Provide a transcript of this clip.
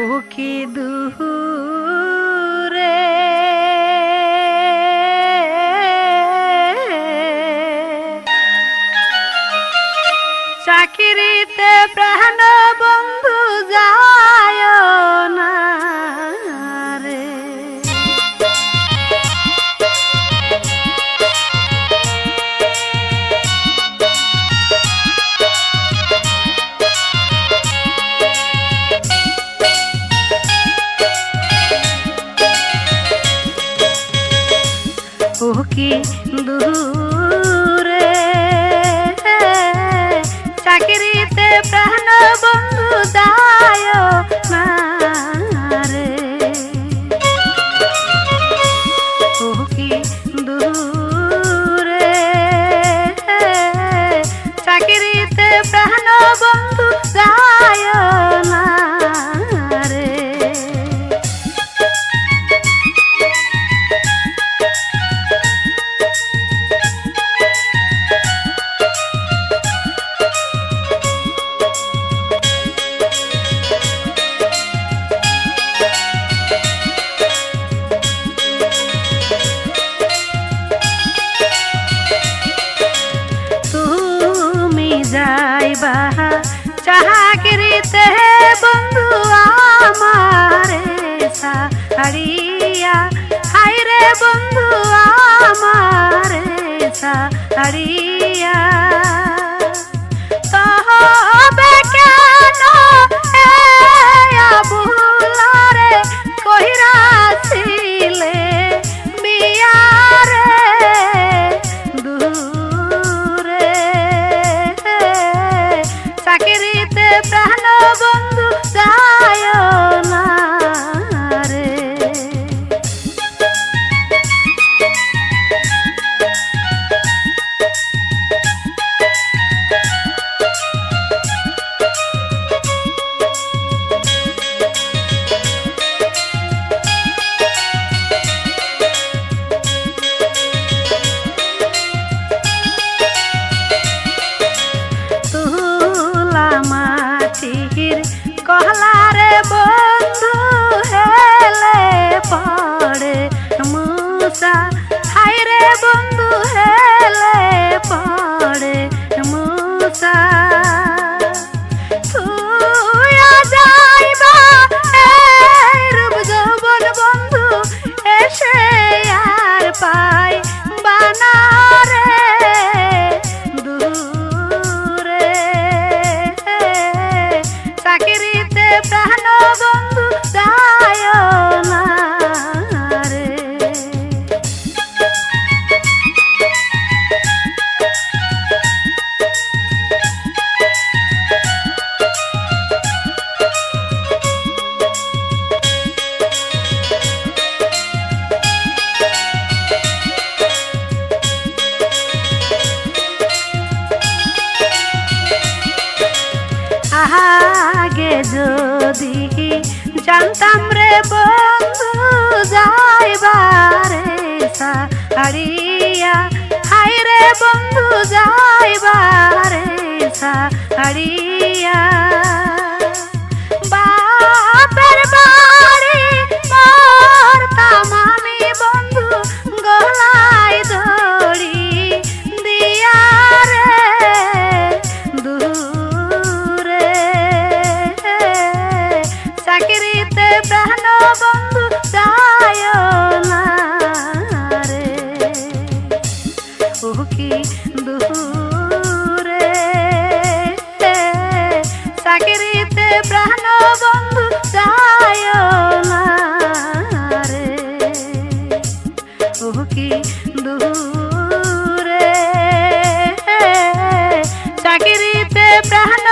ও কি দুহুরে। চাকিরিতে প্রাণ ও কি দূরে। চাকরিতে প্রাণ সাড়িয়া হাই রে বন্ধু আমারে সাড়িয়া প্রাণ বন্ধু যায় না আগে যদি জানতাম রে বন্ধু যাইবারে সাড়িয়া হাই রে বন্ধু যাইবারে সাড়িয়া বন্ধু যায় না রে কি দূরে চাকরিতে প্রাণ বন্ধু যায় না রে কি দূরে চাকরিতে প্রাণ